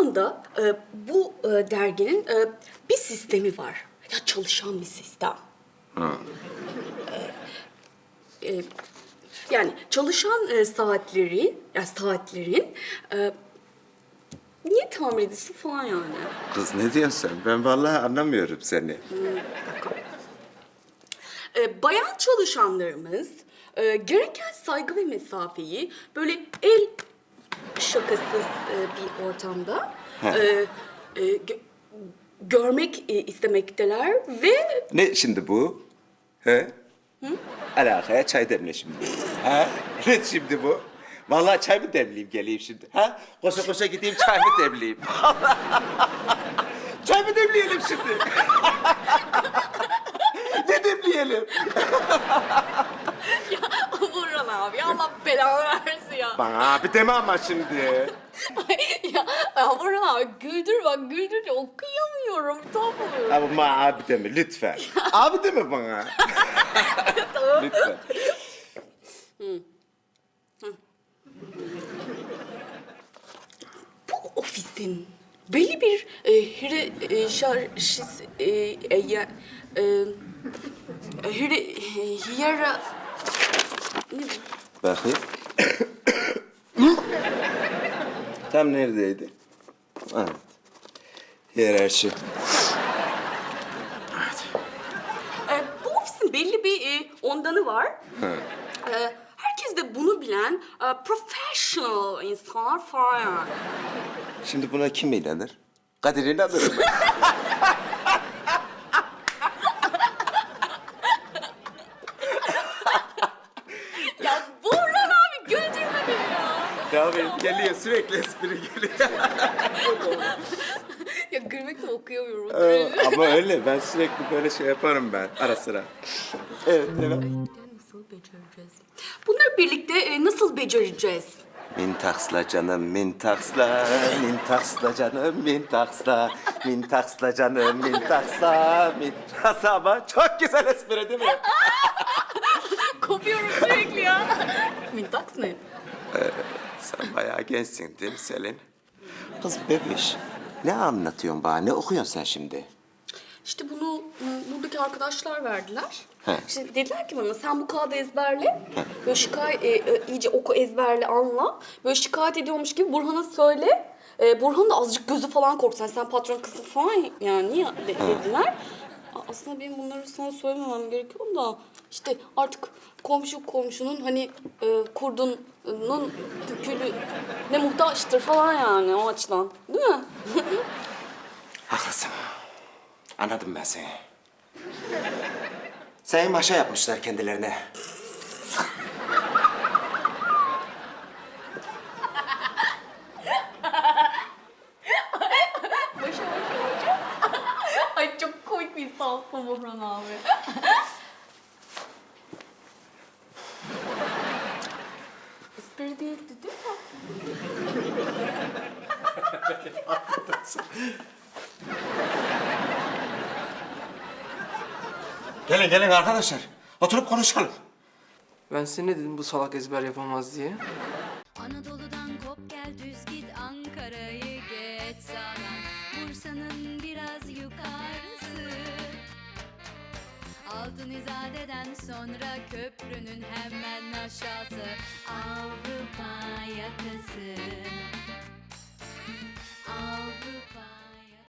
anda e, bu e, derginin e, bir sistemi var. Ya çalışan bir sistem. E, e, yani çalışan e, saatleri, ya saatlerin e, niye tamir edilsin falan yani. Kız ne diyorsun sen? Ben vallahi anlamıyorum seni. E, bayan çalışanlarımız e, gereken saygı ve mesafeyi böyle el şakasız e, bir ortamda He. e, e, gö- görmek e, istemekteler ve Ne şimdi bu? He? Alakaya çay demle şimdi. Ha? Ne şimdi bu? Vallahi çay mı demleyeyim geleyim şimdi? Ha? Koşa koşa gideyim çay mı demleyeyim? çay mı demleyelim şimdi? ne demleyelim? Burhan abi Allah belanı versin ya. Bana abi deme ama şimdi. ya, ya Burhan abi güldür bak güldür okuyamıyorum tamam. Ama abi deme lütfen. abi deme bana. lütfen. Bu ofisin belli bir e, hiyerarşis e, e, ya- e, hire, hiyera ne bu? Bakayım. Tam neredeydi? Evet. Hiyerarşi. E, bu ofisin belli bir e, ondanı var. E, herkes de bunu bilen e, professional insanlar falan. Şimdi buna kim inanır? Kadir inanır mı? Ya Burhan abi güldürme beni benim geliyor sürekli espri geliyor. Ya gülmekten okuyamıyorum. Ee, Ama öyle ben sürekli böyle şey yaparım ben ara sıra. Evet evet. Nasıl becereceğiz? Bunları birlikte e, nasıl becereceğiz? Mintaksla canım mintaksla, mintaksla canım mintaksla, mintaksla canım mintaksla, mintaksla ama çok güzel espri değil mi? Kopuyorum sürekli ya. Mintaks ne? Bayağı gençsin değil mi Selin? Kız bebiş, ne anlatıyorsun bana? Ne okuyorsun sen şimdi? İşte bunu buradaki arkadaşlar verdiler. He. İşte dediler ki bana sen bu kağıdı ezberle. Böyle şikayet, e, e, iyice oku ezberle anla. Böyle şikayet ediyormuş gibi Burhan'a söyle. E, Burhan da azıcık gözü falan korksun. Hani sen patron kızı falan yani niye de- dediler. A- Aslında benim bunları sana söylememem gerekiyor da işte artık komşu komşunun hani e, kurdunun tükülü ne muhtaçtır falan yani o açıdan. Değil mi? Haklısın. Anladım ben seni. Seni maşa yapmışlar kendilerine. Ay çok komik bir insansın Burhan abi. Espri değildi değil mi? Gelin gelin arkadaşlar. Oturup konuşalım. Ben size ne dedim bu salak ezber yapamaz diye? Anadolu'dan kop gel düz git Ankara'yı geç sağdan Bursa'nın biraz yukarısı Altın İzade'den sonra köprünün hemen aşağısı